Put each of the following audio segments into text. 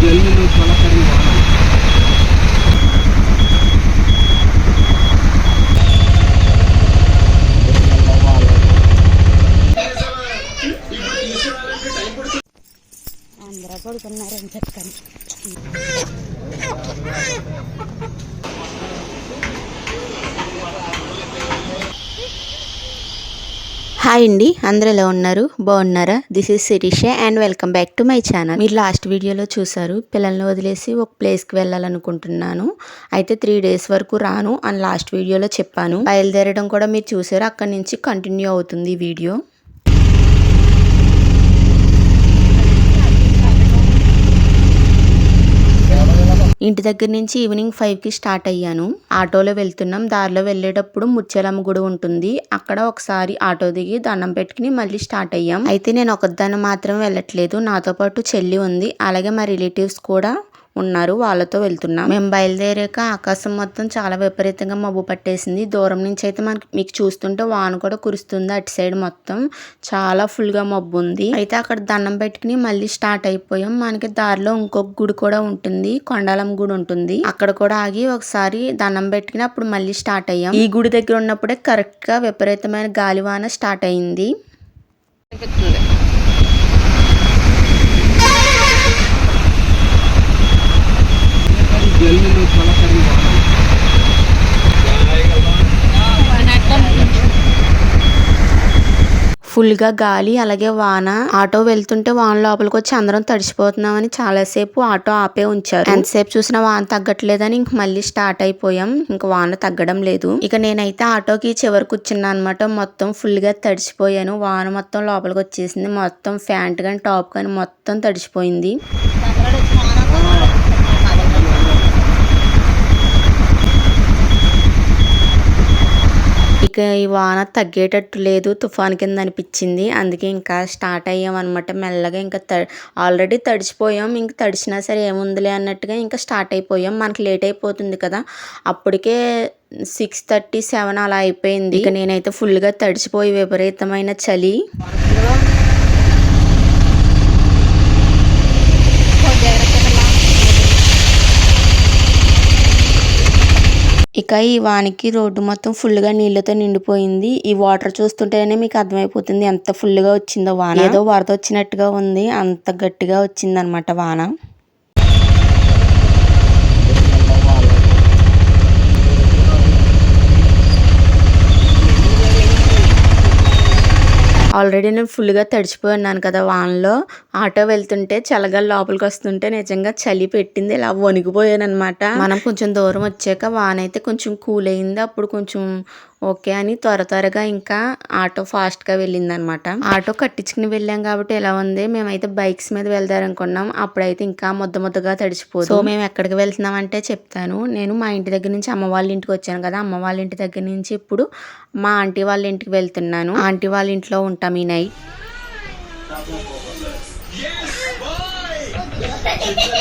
జల్లి కళాకారులు వాడాలి అందరూ పడుకున్నారని చెప్తాను హాయ్ అండి అందరూ ఎలా ఉన్నారు? బాగున్నారా? This is Sirisha and welcome back to my channel మీరు లాస్ట్ వీడియోలో చూసారు పిల్లల్ని వదిలేసి ఒక ప్లేస్కి వెళ్ళాలనుకుంటున్నాను. అయితే త్రీ డేస్ వరకు రాను అని లాస్ట్ వీడియోలో చెప్పాను. బయలుదేరడం కూడా మీరు చూసారు అక్కడి నుంచి కంటిన్యూ అవుతుంది ఈ వీడియో ఇంటి దగ్గర నుంచి ఈవినింగ్ ఫైవ్కి స్టార్ట్ అయ్యాను. ఆటోలో వెళ్తున్నాం. దారిలో వెళ్ళేటప్పుడు ముత్యాలమ్మ గుడి ఉంటుంది. అక్కడ ఒకసారి ఆటో దిగి దండం పెట్టుకుని మళ్ళీ స్టార్ట్ అయ్యాం. అయితే నేను ఒకదాన్ని మాత్రం వెళ్ళట్లేదు. నాతో పాటు చెల్లి ఉంది. అలాగే మా రిలేటివ్స్ కూడా ఉన్నారు వాళ్ళతో వెళ్తున్నాం. మేము బయలుదేరాక ఆకాశం మొత్తం చాలా విపరీతంగా మబ్బు పట్టేసింది. దూరం నుంచి అయితే మనకి మీకు చూస్తుంటే వాన కూడా కురుస్తుంది. అటు సైడ్ మొత్తం చాలా ఫుల్గా మబ్బు ఉంది. అయితే అక్కడ దండం పెట్టుకుని మళ్ళీ స్టార్ట్ అయిపోయాం. మనకి దారిలో ఇంకొక గుడి కూడా ఉంటుంది. కొండాలం గుడి ఉంటుంది. అక్కడ కూడా ఆగి ఒకసారి దండం పెట్టుకుని అప్పుడు మళ్ళీ స్టార్ట్ అయ్యాం. ఈ గుడి దగ్గర ఉన్నప్పుడే కరెక్ట్గా విపరీతమైన గాలివాన స్టార్ట్ అయింది. ఫుల్గా గాలి అలాగే వాన. ఆటో వెళ్తుంటే వాన లోపలికి వచ్చి అందరం తడిసిపోతున్నామని చాలాసేపు ఆటో ఆపే ఉంచారు. ఎంతసేపు చూసినా వాన తగ్గట్లేదని ఇంక మళ్ళీ స్టార్ట్ అయిపోయాం. ఇంక వాన తగ్గడం లేదు. ఇక నేనైతే ఆటోకి చివరి కూర్చున్నా అనమాట మొత్తం ఫుల్గా తడిసిపోయాను. వాన మొత్తం లోపలికి వచ్చేసింది మొత్తం ప్యాంట్ కానీ టాప్ కానీ మొత్తం తడిసిపోయింది. ఇంకా ఈ వాన తగ్గేటట్టు లేదు తుఫాన్ కింద అనిపించింది. అందుకే ఇంకా స్టార్ట్ అయ్యామన్నమాట మెల్లగా. ఇంకా త ఆల్రెడీ తడిచిపోయాం. ఇంకా తడిచినా సరే ఏముందిలే అన్నట్టుగా ఇంకా స్టార్ట్ అయిపోయాం. మనకి లేట్ అయిపోతుంది కదా. అప్పటికే సిక్స్ థర్టీ సెవెన్ అలా అయిపోయింది. ఇక నేనైతే ఫుల్గా తడిచిపోయి విపరీతమైన చలి. ఇక ఈ వానికి రోడ్డు మొత్తం ఫుల్గా నీళ్ళతో నిండిపోయింది. ఈ వాటర్ చూస్తుంటేనే మీకు అర్థమైపోతుంది ఎంత ఫుల్గా వచ్చిందో వాన. ఏదో వరద వచ్చినట్టుగా ఉంది. అంత గట్టిగా వచ్చిందనమాట వాన. ఆల్రెడీ నేను ఫుల్గా తడిచిపోయినాను కదా వానలో. ఆటో వెళ్తుంటే చల్లగా లోపలికి వస్తుంటే నిజంగా చలి పెట్టింది. ఇలా వణికిపోయాను అనమాట మనం కొంచెం దూరం వచ్చాక వాన అయితే కొంచెం కూల్ అయింది. అప్పుడు కొంచెం ఓకే అని త్వర త్వరగా ఇంకా ఆటో ఫాస్ట్గా వెళ్ళింది అనమాట ఆటో కట్టించుకుని వెళ్ళాం కాబట్టి ఎలా ఉంది? మేమైతే బైక్స్ మీద వెళ్దారనుకున్నాం. అప్పుడైతే ఇంకా ముద్ద ముద్దగా తడిచిపోదు. సో మేము ఎక్కడికి వెళ్తున్నాం అంటే చెప్తాను. నేను మా ఇంటి దగ్గర నుంచి అమ్మ వాళ్ళ ఇంటికి వచ్చాను కదా. అమ్మ వాళ్ళ ఇంటి దగ్గర నుంచి ఇప్పుడు మా ఆంటీ వాళ్ళ ఇంటికి వెళ్తున్నాను. ఆంటీ వాళ్ళ ఇంట్లో ఉంటాం ఈ నైట్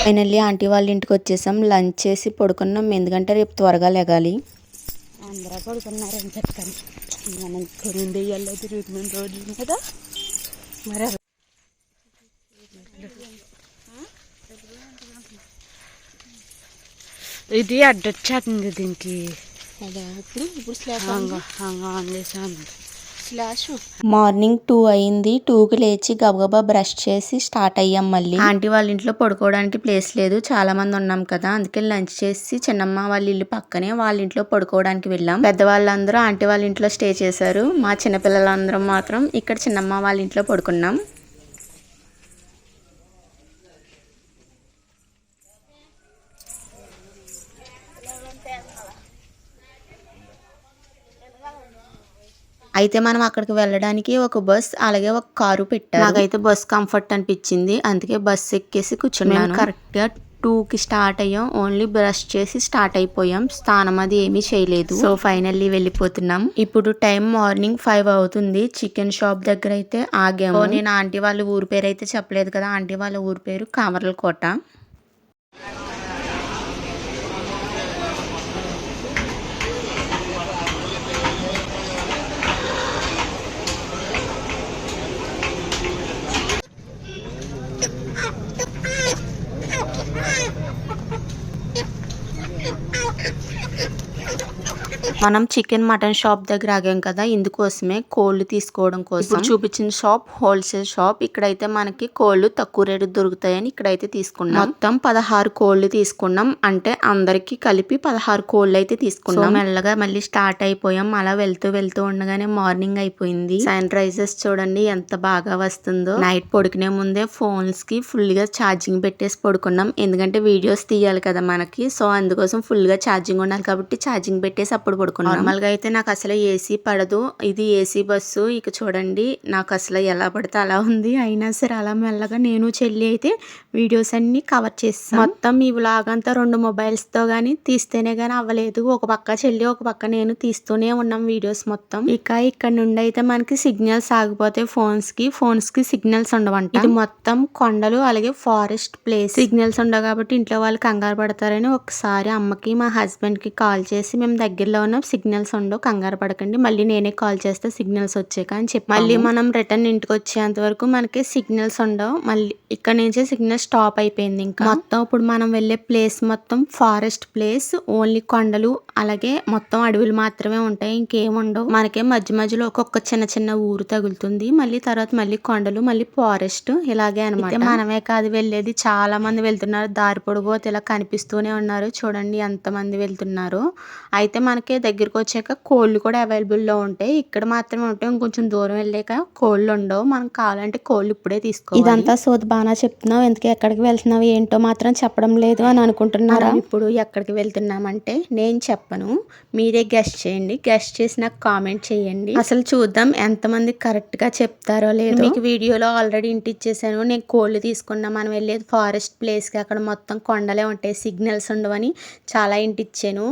ఫైనల్లీ ఆంటీ వాళ్ళ ఇంటికి వచ్చేసాం. లంచ్ చేసి పడుకున్నాం. ఎందుకంటే రేపు త్వరగా లెగాలి. అందరూ పడుకున్నారని చెప్తాను మనం కొరింది ఎల్లో తిరుగుతున్నాం రోడ్ల మీద మరి ఇది అడ్డొచ్చేస్తుంది దీనికి. ఇప్పుడు ఇప్పుడు హంగా హంగా ఆన్ చేసాను మార్నింగ్ టూ అయింది. టూకి లేచి గబగబా బ్రష్ చేసి స్టార్ట్ అయ్యాం మళ్ళీ. ఆంటీ వాళ్ళ ఇంట్లో పడుకోవడానికి ప్లేస్ లేదు. చాలా మంది ఉన్నాం కదా. అందుకే లంచ్ చేసి చిన్నమ్మ వాళ్ళ ఇల్లు పక్కనే వాళ్ళ ఇంట్లో పడుకోవడానికి వెళ్ళాం. పెద్దవాళ్ళందరూ ఆంటీ వాళ్ళ ఇంట్లో స్టే చేశారు. మా చిన్నపిల్లలందరం మాత్రం ఇక్కడ చిన్నమ్మ వాళ్ళ ఇంట్లో పడుకున్నాం. అయితే మనం అక్కడికి వెళ్ళడానికి ఒక బస్ అలాగే ఒక కారు పెట్టారు. నాకైతే బస్ కంఫర్ట్ అనిపించింది. అందుకే బస్ ఎక్కేసి కూర్చున్నాను. కరెక్ట్గా టూ కి స్టార్ట్ అయ్యాం. ఓన్లీ బ్రష్ చేసి స్టార్ట్ అయిపోయాం. స్నానం అది ఏమీ చేయలేదు. సో ఫైనల్లీ వెళ్ళిపోతున్నాం. ఇప్పుడు టైం మార్నింగ్ ఫైవ్ అవుతుంది. చికెన్ షాప్ దగ్గర అయితే ఆగాము. నేను ఆంటీ వాళ్ళ ఊరి పేరు అయితే చెప్పలేదు కదా. ఆంటీ వాళ్ళ ఊరి పేరు కామర్లకోట. మనం చికెన్ మటన్ షాప్ దగ్గర ఆగాం కదా ఇందుకోసమే కోళ్ళు తీసుకోవడం కోసం. చూపించిన షాప్ హోల్సేల్ షాప్. ఇక్కడైతే మనకి కోళ్ళు తక్కువ రేటు దొరుకుతాయని ఇక్కడైతే తీసుకున్నాం. మొత్తం పదహారు కోళ్ళు తీసుకున్నాం. అంటే అందరికి కలిపి పదహారు కోళ్ళు అయితే తీసుకున్నాం. మెల్లగా మళ్ళీ స్టార్ట్ అయిపోయాం. అలా వెళ్తూ వెళ్తూ ఉండగానే మార్నింగ్ అయిపోయింది. సన్ రైజెస్ చూడండి ఎంత బాగా వస్తుందో. నైట్ పడుకునే ముందే ఫోన్స్కి ఫుల్గా ఛార్జింగ్ పెట్టేసి పడుకున్నాం. ఎందుకంటే వీడియోస్ తీయాలి కదా మనకి. సో అందుకోసం ఫుల్గా ఛార్జింగ్ ఉండాలి కాబట్టి ఛార్జింగ్ పెట్టేసి అప్పుడు పడుకున్నాం. నార్మల్గా అయితే నాకు అసలు ఏసీ పడదు. ఇది ఏసీ బస్సు. ఇక చూడండి నాకు అసలు ఎలా పడితే అలా ఉంది. అయినా సరే అలా మెల్లగా నేను చెల్లి అయితే వీడియోస్ అన్ని కవర్ చేస్తాను మొత్తం ఈ వ్లాగ్ అంతా రెండు మొబైల్స్తో గానీ తీస్తేనే గానీ అవ్వలేదు. ఒక పక్క చెల్లి ఒక పక్క నేను తీస్తూనే ఉన్నాం వీడియోస్ మొత్తం. ఇక ఇక్కడ నుండి అయితే మనకి సిగ్నల్స్ ఆగిపోతాయి ఫోన్స్కి ఫోన్స్కి సిగ్నల్స్ ఉండవంట. ఇది మొత్తం కొండలు అలాగే ఫారెస్ట్ ప్లేస్. సిగ్నల్స్ ఉండవు కాబట్టి ఇంట్లో వాళ్ళు కంగారు పడతారని ఒకసారి అమ్మకి మా హస్బెండ్కి కాల్ చేసి మేము దగ్గరలో ఉన్న సిగ్నల్స్ ఉండవు. కంగారు పడకండి. మళ్ళీ నేనే కాల్ చేస్తే సిగ్నల్స్ వచ్చాక అని చెప్పి. మళ్ళీ మనం రిటర్న్ ఇంటికి వచ్చేంత వరకు మనకి సిగ్నల్స్ ఉండవు. మళ్ళీ ఇక్కడ నుంచి సిగ్నల్ స్టాప్ అయిపోయింది ఇంకా. మొత్తం ఇప్పుడు మనం వెళ్ళే ప్లేస్ మొత్తం ఫారెస్ట్ ప్లేస్. ఓన్లీ కొండలు అలాగే మొత్తం అడవులు మాత్రమే ఉంటాయి ఇంకేం ఉండవు. మనకే మధ్య మధ్యలో ఒక్కొక్క చిన్న చిన్న ఊరు తగులుతుంది. మళ్ళీ తర్వాత మళ్ళీ కొండలు మళ్ళీ ఫారెస్ట్ ఇలాగే అనమాట మనమే కాదు వెళ్ళేది. చాలా మంది వెళ్తున్నారు. దారి పొడుగు ఇలా కనిపిస్తూనే ఉన్నారు. చూడండి ఎంత మంది వెళ్తున్నారు. అయితే మనకి దగ్గరికి వచ్చాక కోళ్ళు కూడా అవైలబుల్లో ఉంటాయి. ఇక్కడ మాత్రమే ఉంటాయి. ఇంకొంచెం దూరం వెళ్ళాక కోళ్ళు ఉండవు. మనకు కావాలంటే కోళ్ళు ఇప్పుడే తీసుకో ఇదంతా సోది బాగా చెప్తున్నావు. ఎందుకు ఎక్కడికి వెళ్తున్నావు? ఏంటో మాత్రం చెప్పడం లేదు అని అనుకుంటున్నారా? ఇప్పుడు ఎక్కడికి వెళ్తున్నామంటే నేను చెప్పను. మీరే గెస్ట్ చేయండి. గెస్ట్ చేసి నాకు కామెంట్ చేయండి. అసలు చూద్దాం ఎంతమంది కరెక్ట్గా చెప్తారో లేదో. మీకు వీడియోలో ఆల్రెడీ ఇంటిచ్చేసాను నేను కోళ్ళు తీసుకున్నా మనం వెళ్ళేది ఫారెస్ట్ ప్లేస్కి అక్కడ మొత్తం కొండలే ఉంటాయి. సిగ్నల్స్ ఉండవని చాలా ఇంటిచ్చాను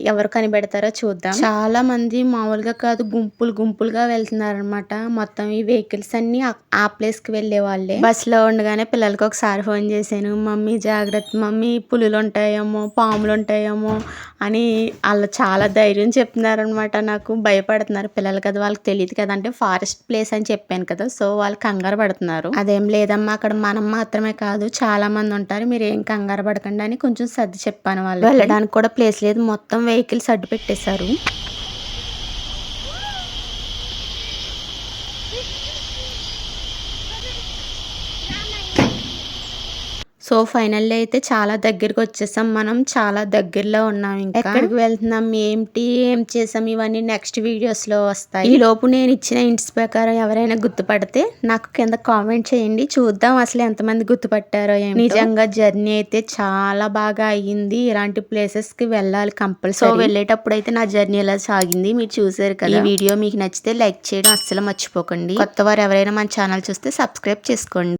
ఎవరు కనిపెడతారో చూద్దాం. చాలా మంది మామూలుగా కాదు గుంపులు గుంపులుగా వెళ్తున్నారు అనమాట మొత్తం ఈ వెహికల్స్ అన్ని ఆ- ప్లేస్కి వెళ్ళే వాళ్ళే. బస్లో ఉండగానే పిల్లలకి ఒకసారి ఫోన్ చేశాను. మమ్మీ జాగ్రత్త. మమ్మీ పులులు ఉంటాయేమో పాములు ఉంటాయేమో అని వాళ్ళు చాలా ధైర్యం చెప్తున్నారు అనమాట నాకు భయపడుతున్నారు. పిల్లలు కదా వాళ్ళకి తెలియదు కదా అంటే ఫారెస్ట్ ప్లేస్ అని చెప్పాను కదా సో వాళ్ళు కంగారు పడుతున్నారు. అదేం లేదమ్మా అక్కడ మనం మాత్రమే కాదు చాలా మంది ఉంటారు. మీరు ఏం కంగారు పడకండి అని కొంచెం సర్ది చెప్పాను వాళ్ళు వెళ్ళడానికి కూడా ప్లేస్ లేదు. మొత్తం వెహికల్స్ అడ్డు పెట్టేశారు. సో ఫైనల్లీ అయితే చాలా దగ్గరికి వచ్చేసాం. మనం చాలా దగ్గరలో ఉన్నాం ఇంకా. ఎక్కడికి వెళ్తున్నాం? ఏంటి? ఏం చేసాం? ఇవన్నీ నెక్స్ట్ వీడియోస్లో వస్తాయి. ఈ లోపు నేను ఇచ్చిన ఇంట్స్ ప్రకారం ఎవరైనా గుర్తుపడితే నాకు కింద కామెంట్ చేయండి. చూద్దాం అసలు ఎంతమంది గుర్తుపట్టారో నిజంగా జర్నీ అయితే చాలా బాగా అయ్యింది. ఇలాంటి ప్లేసెస్కి వెళ్ళాలి కంపల్సరీ. సో వెళ్ళేటప్పుడు అయితే నా జర్నీ ఎలా సాగింది మీరు చూసారు కదా. ఈ వీడియో మీకు నచ్చితే లైక్ చేయడం అస్సలు మర్చిపోకండి. కొత్త వారు ఎవరైనా మన ఛానల్ చూస్తే సబ్స్క్రైబ్ చేసుకోండి.